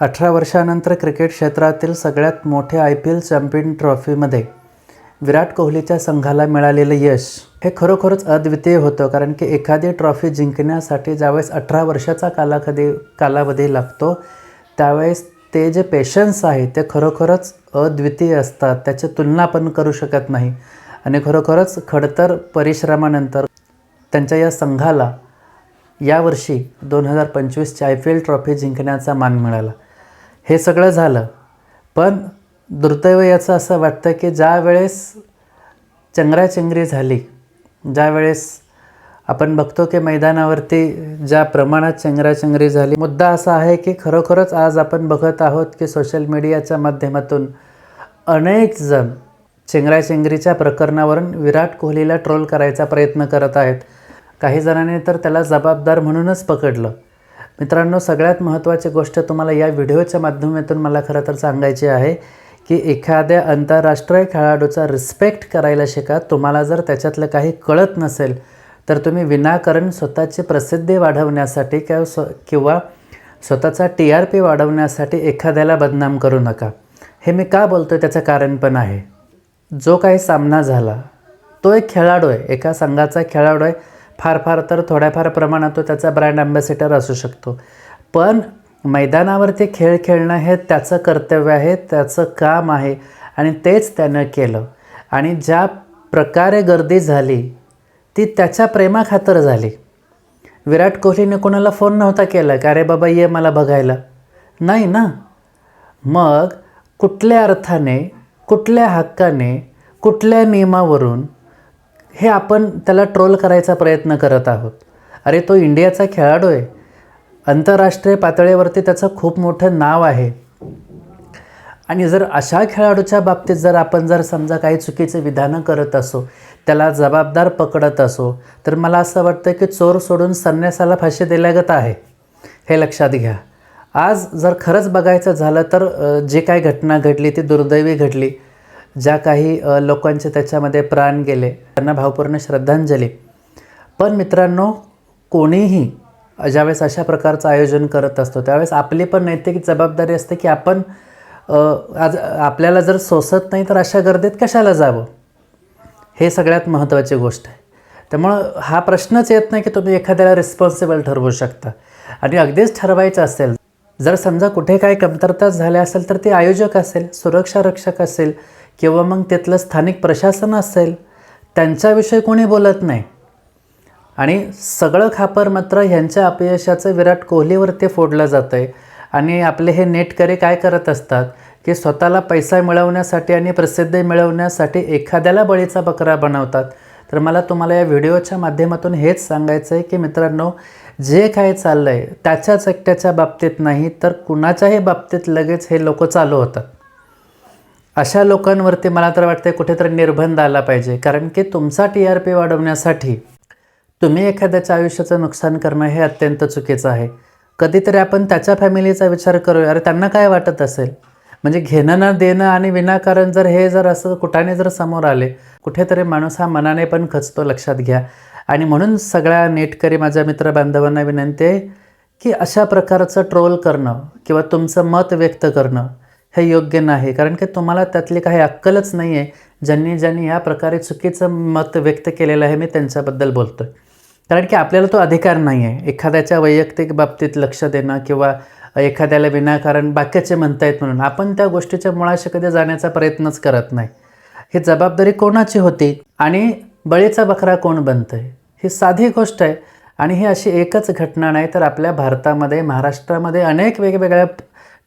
अठरा वर्षानंतर क्रिकेट क्षेत्रातील सगळ्यात मोठ्या आय पी एल चॅम्पियन ट्रॉफीमध्ये विराट कोहलीच्या संघाला मिळालेलं यश हे खरोखरच अद्वितीय होतं कारण की एखादी ट्रॉफी जिंकण्यासाठी ज्यावेळेस अठरा वर्षाचा कालाखदी कालावधी लागतो त्यावेळेस ते जे पेशन्स आहे ते खरोखरच अद्वितीय असतात. त्याची तुलना पण करू शकत नाही. आणि खरोखरच खडतर परिश्रमानंतर त्यांच्या या संघाला यावर्षी दोन हजार पंचवीसची आय पी एल ट्रॉफी जिंकण्याचा मान मिळाला. हे सगळं झालं. पण दुर्दैव याचं असं वाटतं की ज्या वेळेस चंगराचंगरी झाली ज्या वेळेस आपण बघतो की मैदानावरती ज्या प्रमाणात चंगराचंगरी झाली मुद्दा असा आहे की खरोखरच आज आपण बघत आहोत की सोशल मीडियाच्या माध्यमातून अनेक जण चेंगराचेंगरीच्या प्रकरणावरून विराट कोहलीला ट्रोल करायचा प्रयत्न करत आहेत. काही जणांनी तर त्याला जबाबदार म्हणूनच पकडलं. मित्रांनो सगळ्यात महत्त्वाची गोष्ट तुम्हाला या व्हिडिओच्या माध्यमातून मला खरं तर सांगायची आहे की एखाद्या आंतरराष्ट्रीय खेळाडूचा रिस्पेक्ट करायला शिका. तुम्हाला जर त्याच्यातलं काही कळत नसेल तर तुम्ही विनाकारण स्वतःची प्रसिद्धी वाढवण्यासाठी किंवा स्व किंवा स्वतःचा टी आर पी वाढवण्यासाठी एखाद्याला बदनाम करू नका. हे मी का बोलतो त्याचं कारण पण आहे. जो काही सामना झाला तो एक खेळाडू आहे. एका संघाचा खेळाडू आहे. फार फार तर थोड्याफार प्रमाणात तो त्याचा ब्रँड अँबॅसिडर असू शकतो. पण मैदानावरती खेळ खेळणं हे त्याचं कर्तव्य आहे त्याचं काम आहे आणि तेच त्यानं केलं. आणि ज्या प्रकारे गर्दी झाली ती त्याच्या प्रेमाखातर झाली. विराट कोहलीने कोणाला फोन नव्हता केला का अरे बाबा ये मला बघायला. नाही ना. मग कुठल्या अर्थाने कुठल्या हक्काने कुठल्या नियमावरून हे आपण त्याला ट्रोल करायचा प्रयत्न करत आहोत. अरे तो इंडियाचा खेळाडू आहे. आंतरराष्ट्रीय पातळीवरती त्याचं खूप मोठं नाव आहे. आणि जर अशा खेळाडूच्या बाबतीत जर आपण जर समजा काही चुकीचे विधानं करत असो त्याला जबाबदार पकडत असो तर मला असं वाटतं की चोर सोडून संन्यासाला फाशी दिल्यागत आहे. हे लक्षात घ्या. आज जर खरंच बघायचं झालं तर जे काही घटना घडली ती दुर्दैवी घडली. ज्या काही लोकांचे त्याच्यामध्ये प्राण गेले त्यांना भावपूर्ण श्रद्धांजली. पण मित्रांनो कोणीही ज्यावेळेस अशा प्रकारचं आयोजन करत असतो त्यावेळेस आपली पण नैतिक जबाबदारी असते की आपण आज आपल्याला जर सोसत नाही तर अशा गर्दीत कशाला जावं? हे सगळ्यात महत्त्वाची गोष्ट आहे. त्यामुळं हा प्रश्नच येत नाही की तुम्ही एखाद्याला रिस्पॉन्सिबल ठरवू शकता. आणि अगदीच ठरवायचं असेल जर समजा कुठे काही कमतरताच झाल्या असेल तर ते आयोजक असेल सुरक्षा रक्षक असेल किंवा मग तिथलं स्थानिक प्रशासन असेल त्यांच्याविषयी कोणी बोलत नाही. आणि सगळं खापर मात्र ह्यांच्या अपयशाचं विराट कोहलीवरती फोडलं जातं आहे आणि आपले हे नेटकरी काय करत असतात? की स्वतःला पैसा मिळवण्यासाठी आणि प्रसिद्धी मिळवण्यासाठी एखाद्याला बळीचा बकरा बनवतात. तर मला तुम्हाला या व्हिडिओच्या माध्यमातून हेच सांगायचं आहे की मित्रांनो जे काय चाललं आहे त्याच्याच एकट्याच्या बाबतीत नाही तर कुणाच्याही बाबतीत लगेच हे लोक चालू होतात. अशा लोकांवरती मला तर वाटतं कुठेतरी निर्बंध आला पाहिजे. कारण की तुमचा टी आर पी वाढवण्यासाठी तुम्ही एखाद्याच्या आयुष्याचं नुकसान करणं हे अत्यंत चुकीचं आहे. कधीतरी आपण त्याच्या फॅमिलीचा विचार करूया. अरे त्यांना काय वाटत असेल? म्हणजे घेणं ना देणं आणि विनाकारण जर हे जर असं कुठाने जर समोर आले कुठेतरी माणूस हा मनाने पण खचतो लक्षात घ्या. आणि म्हणून सगळ्या नेटकरी माझ्या मित्रबांधवांना विनंती आहे की अशा प्रकारचं ट्रोल करणं किंवा तुमचं मत व्यक्त करणं हे योग्य नाही. कारण की तुम्हाला त्यातली काही अक्कलच नाही आहे ज्यांनी ज्यांनी या प्रकारे चुकीचं मत व्यक्त केलेलं आहे मी त्यांच्याबद्दल बोलतो आहे कारण की आपल्याला तो अधिकार नाही आहे एखाद्याच्या वैयक्तिक बाबतीत लक्ष देणं किंवा एखाद्याला विनाकारण बाकीचे म्हणतायत म्हणून आपण त्या गोष्टीच्या मुळाशी कधी जाण्याचा प्रयत्नच करत नाही. ही जबाबदारी कोणाची होती आणि बळीचा बकरा कोण बनतं आहे ही साधी गोष्ट आहे आणि ही अशी एकच घटना नाही तर आपल्या भारतामध्ये महाराष्ट्रामध्ये अनेक वेगवेगळ्या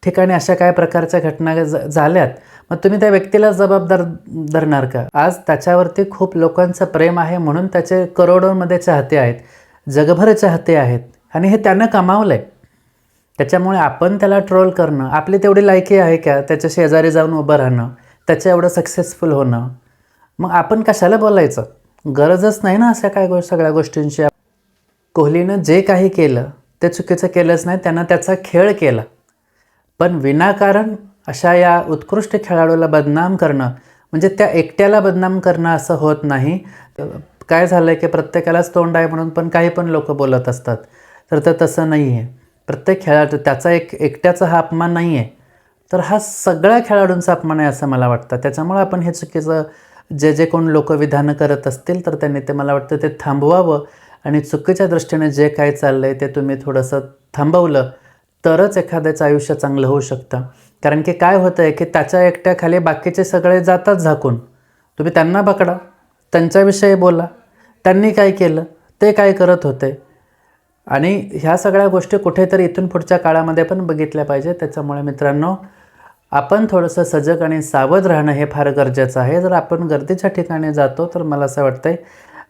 ठिकाणी अशा काय प्रकारच्या घटना ज- झाल्यात? मग तुम्ही त्या व्यक्तीला जबाबदार धरणार का? आज त्याच्यावरती खूप लोकांचं प्रेम आहे म्हणून त्याचे करोडोंमध्ये चाहते आहेत जगभर चाहते आहेत आणि हे त्यानं कमावलं आहे त्याच्यामुळे आपण त्याला ट्रोल करणं आपली तेवढी लायकी आहे का? त्याच्या शेजारी जाऊन उभं राहणं त्याच्या एवढं सक्सेसफुल होणं. मग आपण कशाला बोलायचं? गरजच नाही ना अशा काय गो सगळ्या गोष्टींची. कोहलीनं जे काही केलं ते चुकीचं केलंच नाही त्यानं त्याचा खेळ केला. पण विनाकारण अशा या उत्कृष्ट खेळाडूला बदनाम करणं म्हणजे त्या एकट्याला बदनाम करणं असं होत नाही. काय झालं आहे की प्रत्येकालाच तोंड आहे म्हणून पण काही पण लोक बोलत असतात. तर ते तसं नाही आहे प्रत्येक खेळाडू त्याचा एक एकट्याचा हा अपमान नाही आहे तर हा सगळ्या खेळाडूंचा अपमान आहे असं मला वाटतं. त्याच्यामुळं आपण हे चुकीचं जे जे कोण लोक विधानं करत असतील तर त्यांनी ते मला वाटतं ते थांबवावं. आणि चुकीच्या दृष्टीने जे काय चाललं आहे ते तुम्ही थोडंसं थांबवलं. तरच एखाद्याचं आयुष्य चांगलं होऊ शकतं. कारण की काय होतं आहे की त्याच्या एकट्याखाली बाकीचे सगळे जातात झाकून. तुम्ही त्यांना पकडा त्यांच्याविषयी बोला त्यांनी काय केलं ते काय करत होते. आणि ह्या सगळ्या गोष्टी कुठेतरी इथून पुढच्या काळामध्ये पण बघितल्या पाहिजे. त्याच्यामुळे मित्रांनो आपण थोडंसं सजग आणि सावध राहणं हे फार गरजेचं आहे. जर आपण गर्दीच्या ठिकाणी जातो तर मला असं वाटतंय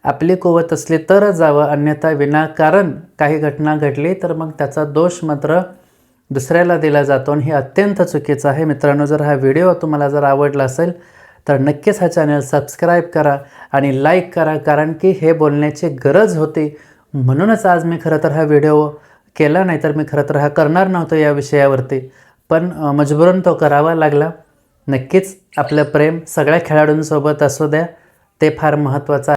आपली कुवत असली तरच जावं. अन्यथा विनाकारण काही घटना घडली तर मग त्याचा दोष मात्र दुसऱ्याला दिला जातो आणि हे अत्यंत चुकीचं आहे. मित्रांनो जर हा व्हिडिओ तुम्हाला जर आवडला असेल तर नक्कीच हा चॅनल सबस्क्राईब करा आणि लाईक करा कारण की हे बोलण्याची गरज होती. म्हणूनच आज मी खरं तर हा व्हिडिओ केला नाही तर मी खरं तर हा करणार नव्हतो या विषयावरती. पण मजबूरून तो करावा लागला. नक्कीच आपलं प्रेम सगळ्या खेळाडूंसोबत असू द्या ते फार महत्त्वाचं